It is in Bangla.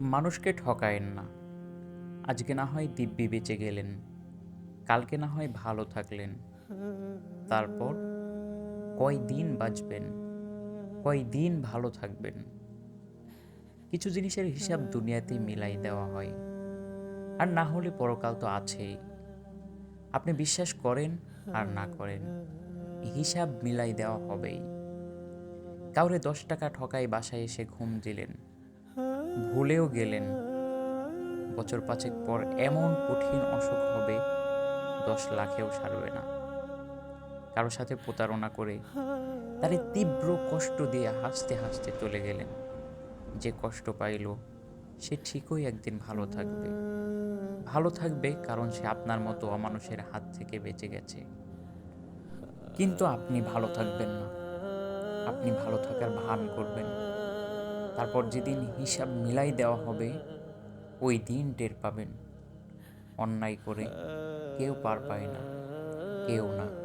মানুষকে ঠকায়েন না। আজকে না হয় দিব্যি বেঁচে গেলেন, কালকে না হয় ভালো থাকলেন। তারপর কয় দিন বাঁচবেন কয় দিন ভালো থাকবেন? কিছু জিনিসের হিসাব দুনিয়াতে মিলাই দেওয়া হয়। আর না হলে পরকাল তো আছেই। আপনি বিশ্বাস করেন আর না করেন, হিসাব মিলাই দেওয়া হবেই। কাউরে দশ টাকা ঠকাই বাসায় এসে ঘুম দিলেন ভুলেও গেলেন। বছর পাঁচেক পর এমন কঠিন অসুখ হবে, দশ লাখেও সারবে না। কারও সাথে প্রতারণা করে তারে তীব্র কষ্ট দিয়ে হাসতে হাসতে চলে গেলেন। যে কষ্ট পাইল, সে ঠিকই একদিন ভালো থাকবে। ভালো থাকবে কারণ সে আপনার মতো অমানুষের হাত থেকে বেঁচে গেছে। কিন্তু আপনি ভালো থাকবেন না। আপনি ভালো থাকার ভান করবেন। তারপর যেদিন হিসাব মিলাই দেওয়া হবে, ওই দিন টের পাবেন। অন্যায় করে কেউ পার পায় না, কেউ না।